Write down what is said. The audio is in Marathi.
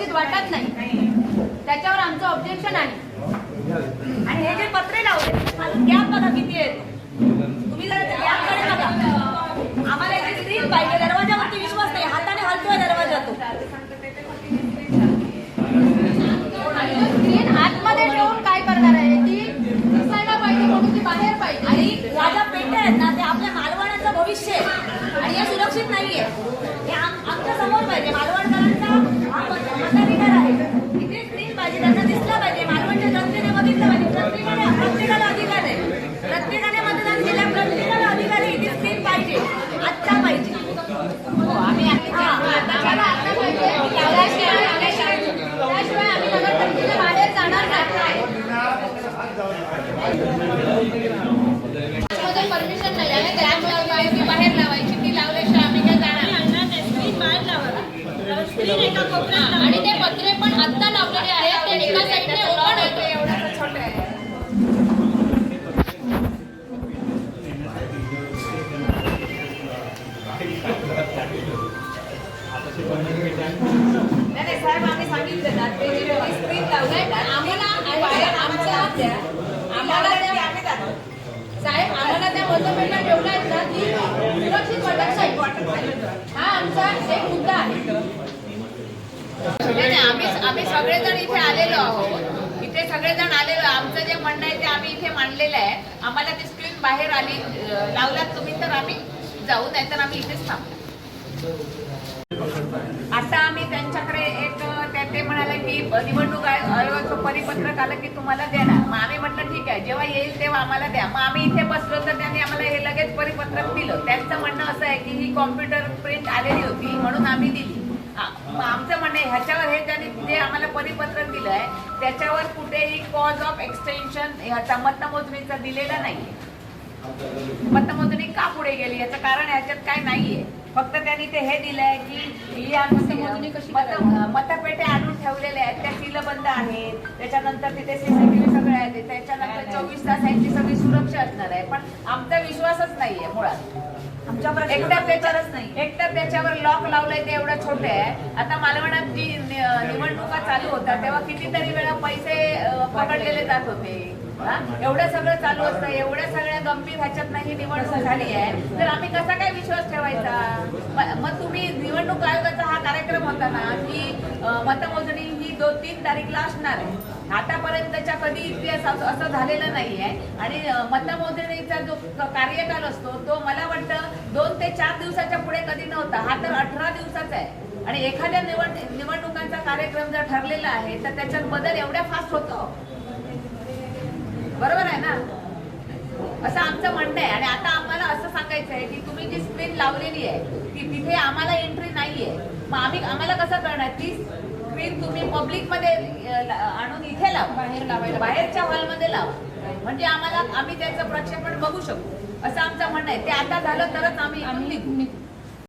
सुरक्षित वाटत नाही. त्याच्यावर आमचं ऑब्जेक्शन आहे. आणि हे जे पत्रे लावले गॅप बघा किती आहेत. तुम्ही जर गॅपकडे बघा. आम्हाला याची स्क्रीन पाहिजे दरवाजावरती विश्वास नाही हाताने हलतोय दरवाजा तो. ठेवून काय करणार आहे? ती ती पाहिजे. आणि ज्या पेट्या आहेत ना ते मालवणाचं भविष्य आहे. आणि हे सुरक्षित नाहीये. हे आमच्यासमोर पाहिजे मालवणकरांचा आणि ते पत्रे पण आत्ता लावलेले आहेत. ते एका साईडने ओपन होते. एवढं छोटे आहे. नाही नाही साहेब आम्ही सांगितलं ना ते जे स्क्रीन लावलंय ना आम्हाला आमच्या साहेब आम्हाला त्या मतपेट्या ठेवल्या आहेत ना ती सुरक्षित वाटत नाही हा आमचा एक मुद्दा आहे नाही नाही, आम्ही सगळेजण इथे आलेलो आहोत. इथे सगळेजण आलेलो आमचं जे म्हणणं आहे ते आम्ही इथे मांडलेलं आहे. आम्हाला ती स्क्रीन बाहेर आली लावलात तुम्ही तर आम्ही जाऊ नाहीतर आम्ही इथेच थांबू. आता आम्ही त्यांच्याकडे एक ते म्हणाले की निवडणूक आयोगाचं परिपत्रक आलं की तुम्हाला देणार. मग आम्ही म्हटलं ठीक आहे. जेव्हा येईल तेव्हा आम्हाला द्या. मग आम्ही इथे बसलो तर त्यांनी आम्हाला हे लगेच परिपत्रक दिलं. त्यांचं म्हणणं असं आहे की ही कॉम्प्युटर प्रिंट आलेली होती म्हणून आम्ही दिली. आमचं ह्याच्यावर हे त्यांनी जे आम्हाला परिपत्रक दिलं आहे त्याच्यावर कुठेही कॉज ऑफ एक्सटेन्शन ह्याचा मतमोजणीचा दिलेला नाहीये. मतमोजणी का पुढे गेली? याचं कारण ह्याच्यात काय नाहीये. फक्त त्यांनी ते हे दिलंय की या मतमोजणी कशी मत- मतपेट्या आणून ठेवलेल्या आहेत. त्या सीलबंद आहेत. त्याच्यानंतर तिथे सीसीटीव्ही सगळे आहेत. त्याच्यानंतर चोवीस तास यांची सगळी सुरक्षा असणार आहे. पण आमचा विश्वासच नाहीये मुळात. एकतर नाही. त्याच्यावर लॉक लावलंय ते एवढं छोटे आहे. आता मालवणात जी निवडणुका चालू होत्या तेव्हा कितीतरी वेळा पैसे पकडलेले जात होते. हा? एवढं सगळं चालू असतं एवढ्या सगळ्या गंभीर ह्याच्यात ही निवडणूक झाली आहे. तर आम्ही कसा काय विश्वास ठेवायचा? मग तुम्ही निवडणूक आयोगाचा हा कार्यक्रम होता ना की मतमोजणी ही दोन तीन तारीखला असणार आहे. आतापर्यंतच्या कधी इतिहास असं झालेलं नाहीये. आणि अं, मतमोजणीचा जो कार्यकाल असतो तो मला वाटतं दोन ते चार दिवसाच्या पुढे कधी नव्हता. हा तर अठरा दिवसाचा आहे. आणि एखाद्या निवड निवडणुकांचा कार्यक्रम जर ठरलेला आहे तर त्याच्यात बदल एवढ्या फास्ट होतो. बरोबर आहे ना? असं आमचं म्हणणं आहे. आणि आता आम्हाला असं सांगायचं आहे की तुम्ही जी स्क्रीन लावलेली आहे ती तिथे आम्हाला एंट्री नाहीये. मग आम्ही आम्हाला कसं करणार ती स्क्रीन तुम्ही पब्लिकमध्ये आणून इथे लावा. बाहेर लावायला बाहेरच्या हॉलमध्ये लावा. म्हणजे आम्हाला आम्ही त्याचं प्रक्षेपण बघू शकू. असं आमचं म्हणणं आहे. ते आता झालं तरच आम्ही आम्ही निघू.